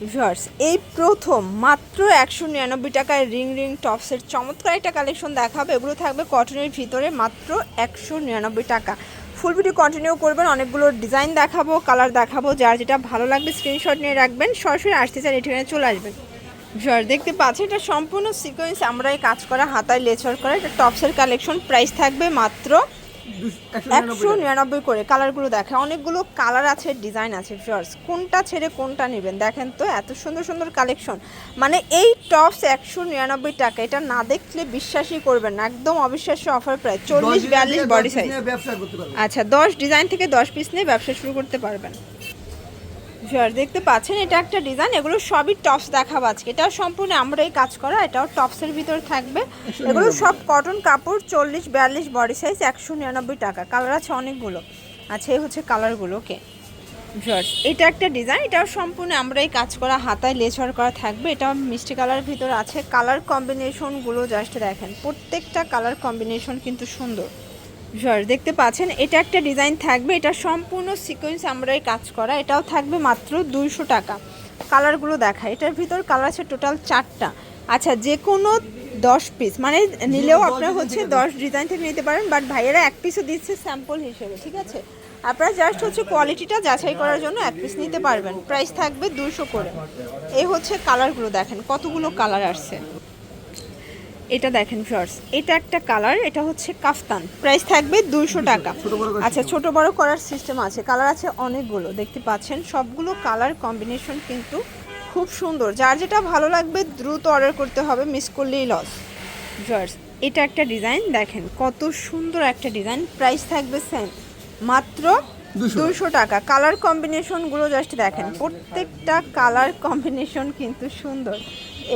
Viewers, এই প্রথম মাত্র একশো নিরানব্বই টাকায় রিং রিং টপসের চমৎকার একটা কালেকশন দেখাবে। এগুলো থাকবে কটনের ভিতরে মাত্র একশো নিরানব্বই টাকা। ফুল ভিডিও কন্টিনিউ করবেন, অনেকগুলো ডিজাইন দেখাবো কালার দেখাবো, যার যেটা ভালো লাগবে স্ক্রিনশট নিয়ে রাখবেন, সরাসরি আসতে চান এখানে চলে আসবেন। ভিউয়ার দেখতে পাচ্ছেন, এটা সম্পূর্ণ সিকোয়েন্স আমরা এই কাজ করা, হাতায় লেচার করা, এটা টপসের কালেকশন প্রাইস থাকবে মাত্র একশো নিরানব্বই করে কালারগুলো দেখেন। অনেকগুলো কালার আছে ডিজাইন আছে ফিয়ার্স কোনটা ছেড়ে কোনটা নেবেন? দেখেন তো এত সুন্দর সুন্দর কালেকশন মানে এই টপস একশো নিরানব্বই টাকা এটা না দেখলে বিশ্বাসই করবেন না একদম অবিশ্বাস্য অফার প্রায় চল্লিশ বিয়াল্লিশ বডি সাইজ আচ্ছা দশ ডিজাইন থেকে দশ পিস নিয়ে ব্যবসা শুরু করতে পারবেন। ভিউয়ার দেখতে পাচ্ছেন এটা একটা ডিজাইন এগুলো সবই টপস দেখাবো আজকে। এটাও সম্পূর্ণ আমরাই কাজ করা এটাও টপসের ভিতর থাকবে। এগুলো সব কটন কাপড় চল্লিশ বিয়াল্লিশ বডি সাইজ একশো নিরানব্বই টাকা। কালার আছে অনেকগুলো। আচ্ছা এই হচ্ছে কালারগুলো ওকে ভিউয়ার্স এটা একটা ডিজাইন এটাও সম্পূর্ণ আমরাই কাজ করা হাতায় লেচর করা থাকবে। এটাও মিষ্টি কালারের ভিতর আছে। কালার কম্বিনেশনগুলো জাস্ট দেখেন প্রত্যেকটা কালার কম্বিনেশন কিন্তু সুন্দর। ভিউয়ার্স দেখতে পাচ্ছেন এটা একটা ডিজাইন থাকবে এটা সম্পূর্ণ সিকোয়েন্স আমরাই কাজ করা এটাও থাকবে মাত্র দুইশো টাকা। কালারগুলো দেখা এটার ভিতর কালার আছে টোটাল চারটা। আচ্ছা যে কোনো দশ পিস মানে নিলেও আপনারা হচ্ছে দশ ডিজাইন থেকে নিতে পারেন বাট ভাইয়েরা এক পিসও দিচ্ছে স্যাম্পল হিসেবে ঠিক আছে? আপনারা জাস্ট হচ্ছে কোয়ালিটিটা যাচাই করার জন্য এক পিস নিতে পারবেন। প্রাইস থাকবে দুশো করে। এই হচ্ছে কালারগুলো দেখেন কতগুলো কালার আসছে। এটা দেখেন ফ্রস এটা একটা কালার এটা হচ্ছে কাফতান। প্রাইস থাকবে দুইশো টাকা। আচ্ছা ছোট বড় করার সিস্টেম আছে। কালার আছে অনেকগুলো দেখতে পাচ্ছেন? সবগুলো কালার কম্বিনেশন কিন্তু খুব সুন্দর। যার যেটা ভালো লাগবে দ্রুত অর্ডার করতে হবে মিস করলেই লস জার্স এটা একটা ডিজাইন দেখেন কত সুন্দর একটা ডিজাইন প্রাইস থাকবে সেম মাত্র 200 দুইশো টাকা। কালার কম্বিনেশনগুলো জাস্ট দেখেন প্রত্যেকটা কালার কম্বিনেশন কিন্তু সুন্দর।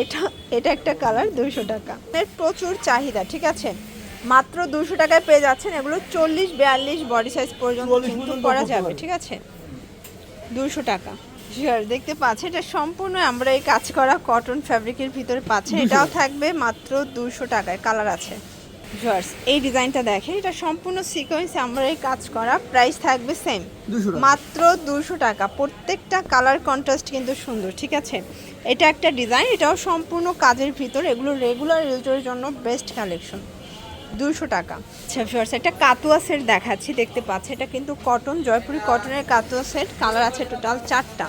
এটা এটা একটা কালার দুশো টাকা। এর প্রচুর চাহিদা ঠিক আছে? মাত্র দুশো টাকায় পেয়ে যাচ্ছেন এগুলো চল্লিশ বিয়াল্লিশ বডি সাইজ পর্যন্ত 44 কিন্তু করা যাবে ঠিক আছে? দুশো টাকা। শিওর দেখতে পাচ্ছেন এটা সম্পূর্ণ আমরা এই কাজ করা কটন ফ্যাব্রিকের ভিতরে পাচ্ছি এটাও থাকবে মাত্র দুশো টাকায় কালার আছে। জর্স এই ডিজাইনটা দেখেন এটা সম্পূর্ণ সিকোয়েন্স আমরা এই কাজ করা প্রাইস থাকবে সেম মাত্র দুশো টাকা। প্রত্যেকটা কালার কন্ট্রাস্ট কিন্তু সুন্দর ঠিক আছে? এটা একটা ডিজাইন এটাও সম্পূর্ণ কাজের ভিতর এগুলো রেগুলার ইউজের জন্য বেস্ট কালেকশন দুশো টাকা। আচ্ছা একটা কাতুয়া সেট দেখাচ্ছি দেখতে পাচ্ছি। এটা কিন্তু কটন জয়পুরি কটনের কাতুয়া সেট কালার আছে টোটাল চারটা।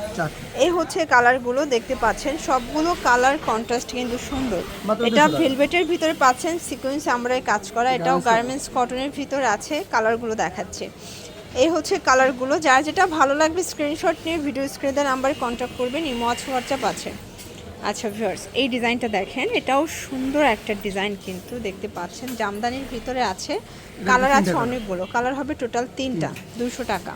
এই হচ্ছে কালারগুলো দেখতে পাচ্ছেন সবগুলো কালার কন্ট্রাস্ট কিন্তু সুন্দর। এটা 200 টাকা। ভেলভেটের ভিতরে পাচ্ছেন সিকোয়েন্স আমরা কাজ করা এটাও গার্মেন্টস কটনের ভিতর আছে কালারগুলো দেখাচ্ছে। এই হচ্ছে কালারগুলো যার যেটা ভালো লাগবে স্ক্রিনশট নিয়ে ভিডিও স্ক্রিনের নাম্বারে কন্ট্যাক্ট করবেন ইমো আছে হোয়াটসঅ্যাপ আছে। আচ্ছা ভিউয়ার্স এই ডিজাইনটা দেখেন এটাও সুন্দর একটা ডিজাইন কিন্তু দেখতে পাচ্ছেন। জামদানির ভিতরে আছে কালার আছে। অনেকগুলো কালার হবে টোটাল তিনটা দুশো টাকা।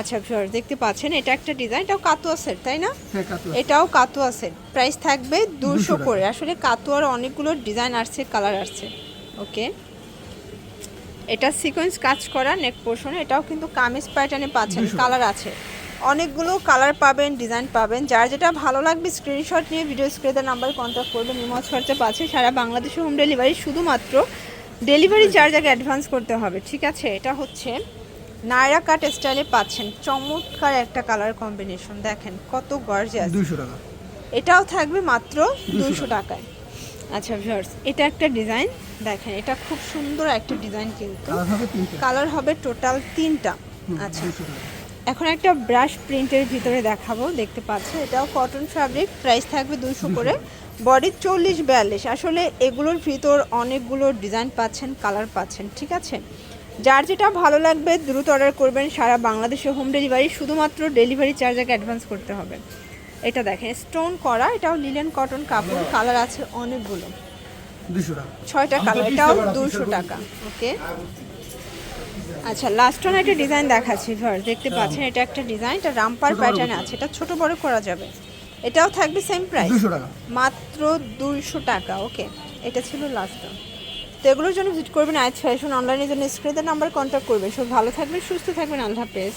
আচ্ছা ভিউয়ার্স দেখতে পাচ্ছেন এটা একটা ডিজাইন এটাও কাতুয়া সেট তাই না? হ্যাঁ এটাও কাতুয়া সেট প্রাইস থাকবে দুশো করে। আসলে কাতুয়ার অনেকগুলো ডিজাইন আসছে কালার আসছে ওকে এটা সিকোয়েন্স কাজ করা নেক পোর্শন এটাও কিন্তু কামিজ প্যাটার্নে পাচ্ছেন কালার আছে। অনেকগুলো কালার পাবেন ডিজাইন পাবেন। যার যেটা ভালো লাগবে স্ক্রিনশট নিয়ে ভিডিও স্ক্রিনের নাম্বারে কন্ট্যাক্ট করবেন ইমজ খরচা পাচ্ছে সারা বাংলাদেশে হোম ডেলিভারি শুধুমাত্র ডেলিভারি চার্জ আগে অ্যাডভান্স করতে হবে ঠিক আছে? এটা হচ্ছে নায়রা কাট স্টাইলে পাচ্ছেন। চমৎকার একটা কালার কম্বিনেশন দেখেন কত গর্জিয়াস দুশো টাকা। এটাও থাকবে মাত্র 200 দুশো টাকায়। আচ্ছা ভিউয়ার্স এটা একটা ডিজাইন দেখেন এটা খুব সুন্দর একটা ডিজাইন কিন্তু। কালার হবে কালার হবে টোটাল তিনটা। আচ্ছা। 200 টাকা। এখন একটা ব্রাশ প্রিন্টের ভিতরে দেখাবো দেখতে পাচ্ছেন এটাও কটন ফ্যাব্রিক প্রাইস থাকবে দুশো করে। বডি চল্লিশ বিয়াল্লিশ। আসলে এগুলোর ভিতর অনেকগুলো ডিজাইন পাচ্ছেন কালার পাচ্ছেন ঠিক আছে? যার যেটা ভালো লাগবে দ্রুত অর্ডার করবেন। সারা বাংলাদেশে হোম ডেলিভারি শুধুমাত্র ডেলিভারি চার্জ আগে অ্যাডভান্স করতে হবে। এটা দেখেন স্টোন করা এটাও লিলেন কটন কাপড় কালার আছে অনেকগুলো। ছয়টা কালার এটাও দুশো টাকা। ওকে আচ্ছা লাস্ট ওয়ান একটা ডিজাইন দেখাচ্ছি ধর দেখতে পাচ্ছেন এটা একটা ডিজাইন এটা রামপার প্যাটার্ন আছে এটা ছোট বড় করা যাবে। এটাও থাকবে সেম প্রাইস মাত্র দুইশো টাকা ওকে এটা ছিল লাস্ট ওয়ান তো এগুলোর জন্য ভিজিট করবেন আজ ফ্যাশন অনলাইনের জন্য স্ক্রিনের নাম্বার কন্ট্যাক্ট করবেন। সব ভালো থাকবেন সুস্থ থাকবেন আল্লাহ হাফেজ।